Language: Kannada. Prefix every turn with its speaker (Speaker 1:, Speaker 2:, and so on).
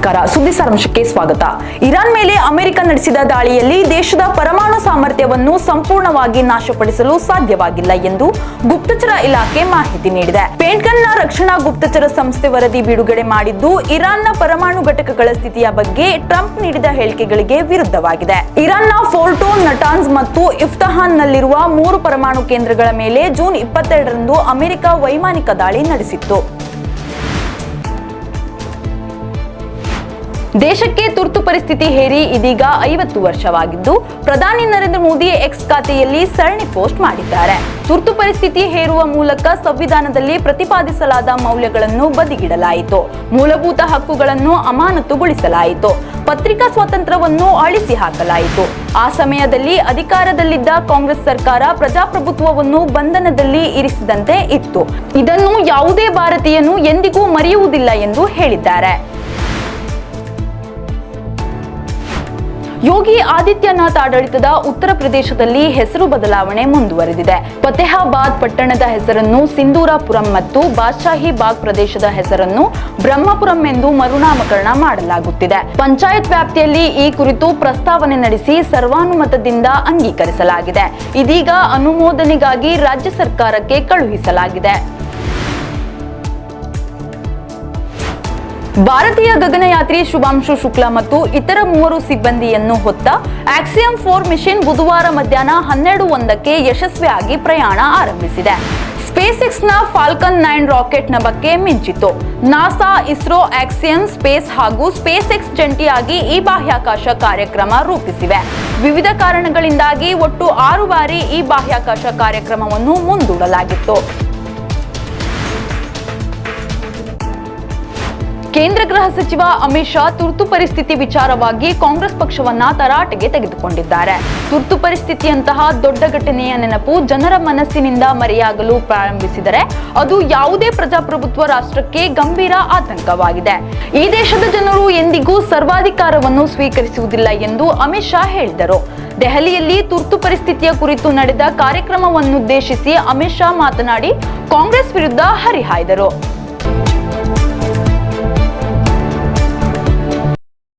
Speaker 1: ನಮಸ್ಕಾರ. ಸುದ್ದಿ ಸಾರಾಂಶಕ್ಕೆ ಸ್ವಾಗತ. ಇರಾನ್ ಮೇಲೆ ಅಮೆರಿಕ ನಡೆಸಿದ ದಾಳಿಯಲ್ಲಿ ದೇಶದ ಪರಮಾಣು ಸಾಮರ್ಥ್ಯವನ್ನು ಸಂಪೂರ್ಣವಾಗಿ ನಾಶಪಡಿಸಲು ಸಾಧ್ಯವಾಗಿಲ್ಲ ಎಂದು ಗುಪ್ತಚರ ಇಲಾಖೆ ಮಾಹಿತಿ ನೀಡಿದೆ. ಪೇಂಟ್ಗನ್ನ ರಕ್ಷಣಾ ಗುಪ್ತಚರ ಸಂಸ್ಥೆ ವರದಿ ಬಿಡುಗಡೆ ಮಾಡಿದ್ದು, ಇರಾನ್ನ ಪರಮಾಣು ಘಟಕಗಳ ಸ್ಥಿತಿಯ ಬಗ್ಗೆ ಟ್ರಂಪ್ ನೀಡಿದ ಹೇಳಿಕೆಗಳಿಗೆ ವಿರುದ್ಧವಾಗಿದೆ. ಇರಾನ್ನ ಫೋರ್ಟೋ ನಟಾನ್ಸ್ ಮತ್ತು ಇಫ್ತಹಾನ್ ನಲ್ಲಿರುವ ಮೂರು ಪರಮಾಣು ಕೇಂದ್ರಗಳ ಮೇಲೆ ಜೂನ್ ಇಪ್ಪತ್ತೆರಡರಂದು ಅಮೆರಿಕ ವೈಮಾನಿಕ ದಾಳಿ ನಡೆಸಿತ್ತು. ದೇಶಕ್ಕೆ ತುರ್ತು ಪರಿಸ್ಥಿತಿ ಹೇರಿ ಇದೀಗ ಐವತ್ತು ವರ್ಷವಾಗಿದ್ದು, ಪ್ರಧಾನಿ ನರೇಂದ್ರ ಮೋದಿ ಎಕ್ಸ್ ಖಾತೆಯಲ್ಲಿ ಸರಣಿ ಪೋಸ್ಟ್ ಮಾಡಿದ್ದಾರೆ. ತುರ್ತು ಪರಿಸ್ಥಿತಿ ಹೇರುವ ಮೂಲಕ ಸಂವಿಧಾನದಲ್ಲಿ ಪ್ರತಿಪಾದಿಸಲಾದ ಮೌಲ್ಯಗಳನ್ನು ಬದಿಗಿಡಲಾಯಿತು. ಮೂಲಭೂತ ಹಕ್ಕುಗಳನ್ನು ಅಮಾನತುಗೊಳಿಸಲಾಯಿತು. ಪತ್ರಿಕಾ ಸ್ವಾತಂತ್ರ್ಯವನ್ನು ಅಳಿಸಿ ಹಾಕಲಾಯಿತು ಆ ಸಮಯದಲ್ಲಿ ಅಧಿಕಾರದಲ್ಲಿದ್ದ ಕಾಂಗ್ರೆಸ್ ಸರ್ಕಾರ ಪ್ರಜಾಪ್ರಭುತ್ವವನ್ನು ಬಂಧನದಲ್ಲಿ ಇರಿಸಿದಂತೆ ಇತ್ತು. ಇದನ್ನು ಯಾವುದೇ ಭಾರತೀಯನು ಎಂದಿಗೂ ಮರೆಯುವುದಿಲ್ಲ ಎಂದು ಹೇಳಿದ್ದಾರೆ. ಯೋಗಿ ಆದಿತ್ಯನಾಥ್ ಆಡಳಿತದ ಉತ್ತರ ಪ್ರದೇಶದಲ್ಲಿ ಹೆಸರು ಬದಲಾವಣೆ ಮುಂದುವರೆದಿದೆ. ಫತೇಹಾಬಾದ್ ಪಟ್ಟಣದ ಹೆಸರನ್ನು ಸಿಂಧೂರಾಪುರಂ ಮತ್ತು ಬಾದ್ಶಾಹಿ ಬಾಗ್ ಪ್ರದೇಶದ ಹೆಸರನ್ನು ಬ್ರಹ್ಮಪುರಂ ಎಂದು ಮರುನಾಮಕರಣ ಮಾಡಲಾಗುತ್ತಿದೆ. ಪಂಚಾಯತ್ ವ್ಯಾಪ್ತಿಯಲ್ಲಿ ಈ ಕುರಿತು ಪ್ರಸ್ತಾವನೆ ನಡೆಸಿ ಸರ್ವಾನುಮತದಿಂದ ಅಂಗೀಕರಿಸಲಾಗಿದೆ. ಇದೀಗ ಅನುಮೋದನೆಗಾಗಿ ರಾಜ್ಯ ಸರ್ಕಾರಕ್ಕೆ ಕಳುಹಿಸಲಾಗಿದೆ. ಭಾರತೀಯ ಗಗನಯಾತ್ರಿ ಶುಭಾಂಶು ಶುಕ್ಲಾ ಮತ್ತು ಇತರ ಮೂವರು ಸಿಬ್ಬಂದಿಯನ್ನು ಹೊತ್ತ ಆಕ್ಸಿಯಂ ಫೋರ್ ಮಿಷನ್ ಬುಧವಾರ ಮಧ್ಯಾಹ್ನ ಹನ್ನೆರಡು ಒಂದಕ್ಕೆ ಯಶಸ್ವಿಯಾಗಿ ಪ್ರಯಾಣ ಆರಂಭಿಸಿದೆ. ಸ್ಪೇಸ್ ಎಕ್ಸ್ನ ಫಾಲ್ಕನ್ ನೈನ್ ರಾಕೆಟ್ನ ಬಗ್ಗೆ ಮಿಂಚಿತು ನಾಸಾ, ಇಸ್ರೋ ಆಕ್ಸಿಯನ್ ಸ್ಪೇಸ್ ಹಾಗೂ ಸ್ಪೇಸ್ ಎಕ್ಸ್ ಜಂಟಿಯಾಗಿ ಈ ಬಾಹ್ಯಾಕಾಶ ಕಾರ್ಯಕ್ರಮ ರೂಪಿಸಿವೆ. ವಿವಿಧ ಕಾರಣಗಳಿಂದಾಗಿ ಒಟ್ಟು ಆರು ಬಾರಿ ಈ ಬಾಹ್ಯಾಕಾಶ ಕಾರ್ಯಕ್ರಮವನ್ನು ಮುಂದೂಡಲಾಗಿತ್ತು. ಕೇಂದ್ರ ಗೃಹ ಸಚಿವ ಅಮಿತ್ ಶಾ ತುರ್ತು ಪರಿಸ್ಥಿತಿ ವಿಚಾರವಾಗಿ ಕಾಂಗ್ರೆಸ್ ಪಕ್ಷವನ್ನ ತರಾಟೆಗೆ ತೆಗೆದುಕೊಂಡಿದ್ದಾರೆ. ತುರ್ತು ಪರಿಸ್ಥಿತಿಯಂತಹ ದೊಡ್ಡ ಘಟನೆಯ ನೆನಪು ಜನರ ಮನಸ್ಸಿನಿಂದ ಮರೆಯಾಗಲು ಪ್ರಾರಂಭಿಸಿದರೆ ಅದು ಯಾವುದೇ ಪ್ರಜಾಪ್ರಭುತ್ವ ರಾಷ್ಟ್ರಕ್ಕೆ ಗಂಭೀರ ಆತಂಕವಾಗಿದೆ. ಈ ದೇಶದ ಜನರು ಎಂದಿಗೂ ಸರ್ವಾಧಿಕಾರವನ್ನು ಸ್ವೀಕರಿಸುವುದಿಲ್ಲ ಎಂದು ಅಮಿತ್ ಶಾ ಹೇಳಿದರು. ದೆಹಲಿಯಲ್ಲಿ ತುರ್ತು ಪರಿಸ್ಥಿತಿಯ ಕುರಿತು ನಡೆದ ಕಾರ್ಯಕ್ರಮವನ್ನುದ್ದೇಶಿಸಿ ಅಮಿತ್ ಶಾ ಮಾತನಾಡಿ ಕಾಂಗ್ರೆಸ್ ವಿರುದ್ಧ ಹರಿಹಾಯ್ದರು.